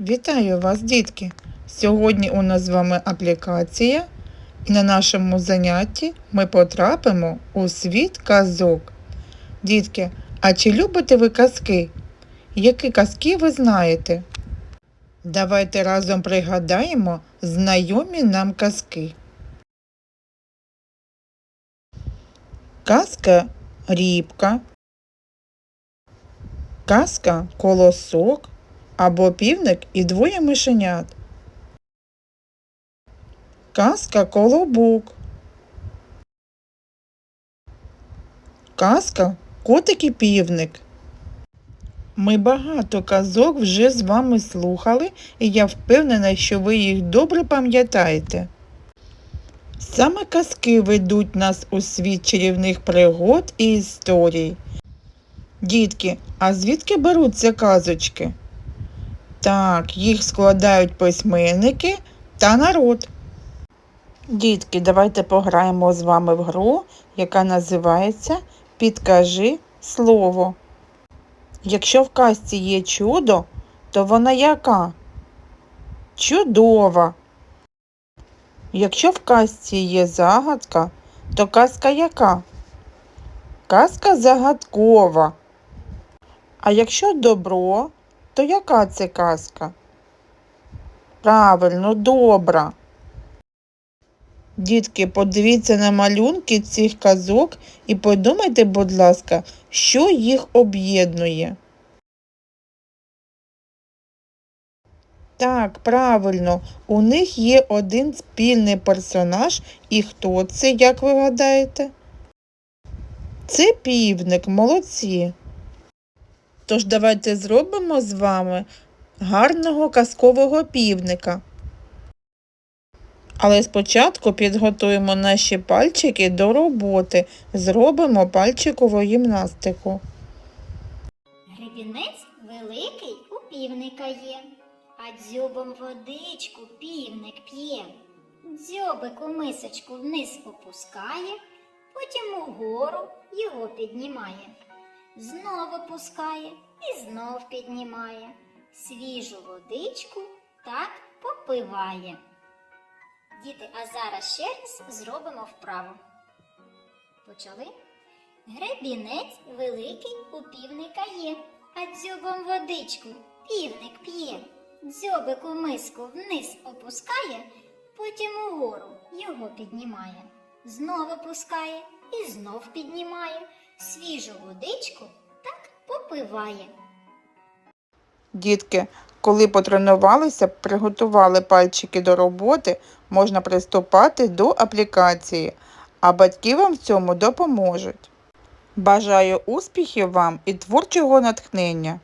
Вітаю вас, дітки! Сьогодні у нас з вами аплікація, і на нашому занятті ми потрапимо у світ казок. Дітки, а чи любите ви казки? Які казки ви знаєте? Давайте разом пригадаємо знайомі нам казки. Казка Рібка. Казка Колосок або півник і двоє мишенят. Казка Колобок. Казка Котик і півник. Ми багато казок вже з вами слухали, і я впевнена, що ви їх добре пам'ятаєте. Саме казки ведуть нас у світ чарівних пригод і історій. Дітки, а звідки беруться казочки? Так, їх складають письменники та народ. Дітки, давайте пограємо з вами в гру, яка називається Підкажи слово. Якщо в казці є чудо, то вона яка? Чудова. Якщо в казці є загадка, то казка яка? Казка загадкова. А якщо добро, то яка це казка? Правильно, добра. Дітки, подивіться на малюнки цих казок і подумайте, будь ласка, що їх об'єднує. Так, правильно, у них є один спільний персонаж, і хто це, як ви гадаєте? Це півник, молодці. Тож давайте зробимо з вами гарного казкового півника. Але спочатку підготуємо наші пальчики до роботи, зробимо пальчикову гімнастику. Гребінець великий у півника є, а дзьобом водичку півник п'є. Дзьобик у мисочку вниз опускає, потім угору його піднімає. Знов опускає і знов піднімає. Свіжу водичку так попиває. Діти, а зараз ще раз зробимо вправу. Почали? Гребінець великий у півника є, а дзьобом водичку півник п'є. Дзьобик у миску вниз опускає, потім угору його піднімає. Знов опускає і знов піднімає. Свіжу водичку так попиває. Дітки, коли потренувалися, приготували пальчики до роботи, можна приступати до аплікації, а батьки вам в цьому допоможуть. Бажаю успіхів вам і творчого натхнення!